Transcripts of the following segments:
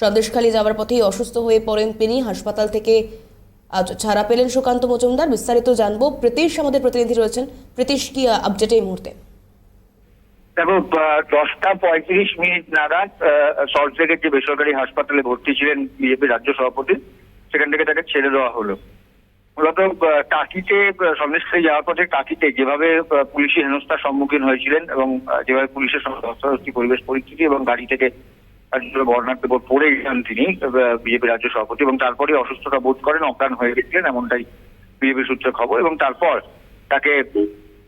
সন্দেশখালী যাওয়ার পথেই অসুস্থ হয়ে পড়েন তিনি। হাসপাতাল থেকে আজ ছাড়া পেলেন সুকান্ত মজুমদার। বিস্তারিত জানব। প্রীতিশ আমাদের প্রতিনিধি রয়েছেন। প্রীতিশ, কি আপডেট এই মুহূর্তে? দেখো দশটা পঁয়ত্রিশ মিনিট নাগাদ সল্টলেকের যে বেসরকারি হাসপাতালে ভর্তি ছিলেন বিজেপি রাজ্য সভাপতি, সেখান থেকে তাকে ছেড়ে দেওয়া হলো। মূলত টাকিতে সন্দেশখালী যাওয়ার পথে টাকিতে যেভাবে পুলিশি হেনস্থার সম্মুখীন হয়েছিলেন এবং যেভাবে পুলিশের সঙ্গে পরিবেশ, পরিস্থিতি এবং গাড়ি থেকে রাজ্যের বর্ণাঢ্য পড়ে যান তিনি বিজেপি রাজ্য সভাপতি, এবং তারপরে অসুস্থতা বোধ করেন, অজ্ঞান হয়ে গেছিলেন, এমনটাই বিজেপি সূত্রে খবর, এবং তারপর তাকে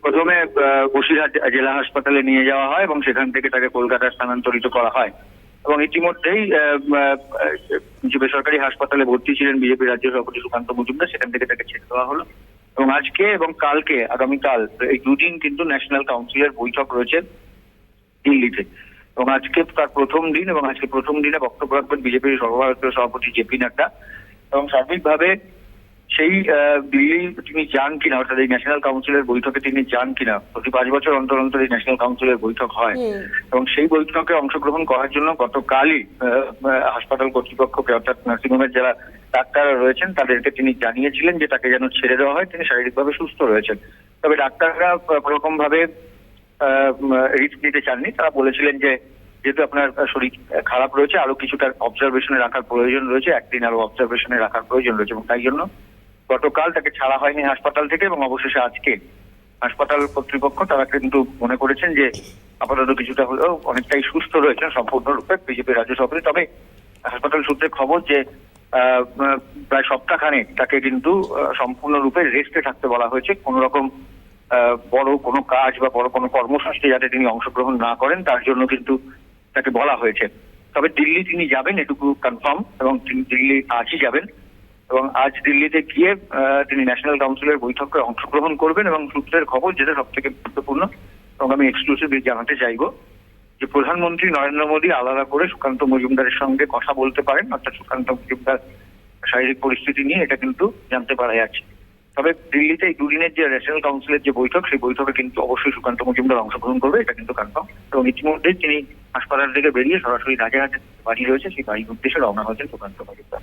প্রথমে বসিরহাট জেলা হাসপাতালে নিয়ে যাওয়া হয়, এবং সেখান থেকে তাকে কলকাতায় স্থানান্তরিত করা হয়। এবং ইতিমধ্যেই যে বেসরকারি হাসপাতালে ভর্তি ছিলেন বিজেপি রাজ্য সভাপতি সুকান্ত মজুমদার, সেখান থেকে তাকে ছেড়ে দেওয়া হলো। এবং আজকে এবং কালকে, আগামীকাল, এই দুদিন কিন্তু ন্যাশনাল কাউন্সিলের বৈঠক রয়েছে দিল্লিতে। এবং আজকে তার প্রথম দিন এবং আজকে প্রথম দিনে বক্তব্য রাখবেন বিজেপির সর্বভারতীয় সভাপতি জেপি নাড্ডা। এবং সার্বিকভাবে সেই দিল্লি তিনি যান কিনা অর্থাৎ এই ন্যাশনাল কাউন্সিলের বৈঠকে তিনি যান কিনা প্রতি পাঁচ বছর অন্তর অন্তর এই ন্যাশনাল কাউন্সিলের বৈঠক হয়। এবং সেই বৈঠকে অংশগ্রহণ করার জন্য গতকালই হাসপাতাল কর্তৃপক্ষকে অর্থাৎ নার্সিংহোমের যারা ডাক্তাররা রয়েছেন তাদেরকে তিনি জানিয়েছিলেন যে তাকে যেন ছেড়ে দেওয়া হয়। তিনি শারীরিকভাবে সুস্থ রয়েছেন। তবে ডাক্তাররা কোনোরকম ভাবে রিস্ক নিতে চাননি। তারা বলেছিলেন যে, যেহেতু আপনার শরীর খারাপ রয়েছে, আরও কিছুটা অবজারভেশনে রাখার প্রয়োজন রয়েছে একদিন আরও অবজারভেশনে রাখার প্রয়োজন রয়েছে এবং তাই জন্য গতকাল তাকে ছাড়া হয়নি হাসপাতাল থেকে এবং অবশেষে আজকে হাসপাতাল কর্তৃপক্ষ তারা কিন্তু মনে করেছেন যে, আপাতত কিছুটা হলেও অনেকটাই সুস্থ রয়েছেন সম্পূর্ণরূপে বিজেপি রাজ্য সভাপতি। তবে হাসপাতাল সূত্রে খবর যে প্রায় সপ্তাহখানেক তাকে কিন্তু সম্পূর্ণরূপে রেস্টে থাকতে বলা হয়েছে। কোন রকম বড় কোনো কাজ বা বড় কোনো কর্মসূচিতে যাতে তিনি অংশগ্রহণ না করেন, তার জন্য কিন্তু তাকে বলা হয়েছে। তবে দিল্লি তিনি যাবেন, এটুকু কনফার্ম এবং তিনি দিল্লি আজই যাবেন। এবং আজ দিল্লিতে গিয়ে তিনি ন্যাশনাল কাউন্সিলের বৈঠকে অংশগ্রহণ করবেন, এবং সূত্রের খবর যেটা সব থেকে গুরুত্বপূর্ণ, এবং আমি এক্সক্লুসিভলি জানাতে চাইব, যে প্রধানমন্ত্রী নরেন্দ্র মোদী আলাদা করে সুকান্ত মজুমদারের সঙ্গে কথা বলতে পারেন, অর্থাৎ সুকান্ত মজুমদার শারীরিক পরিস্থিতি নিয়ে, এটা কিন্তু জানতে পারা যাচ্ছে। তবে দিল্লিতে এই দুদিনের যে ন্যাশনাল কাউন্সিলের যে বৈঠক, সেই বৈঠকে কিন্তু অবশ্যই সুকান্ত মজুমদার অংশগ্রহণ করবে, এটা কিন্তু কনফার্ম এবং ইতিমধ্যে তিনি হাসপাতাল থেকে বেরিয়ে সরাসরি রাজারহাটের বাড়ি রয়েছে, সেই বাড়ির উদ্দেশ্যে রওনা হয়েছেন সুকান্ত মজুমদার।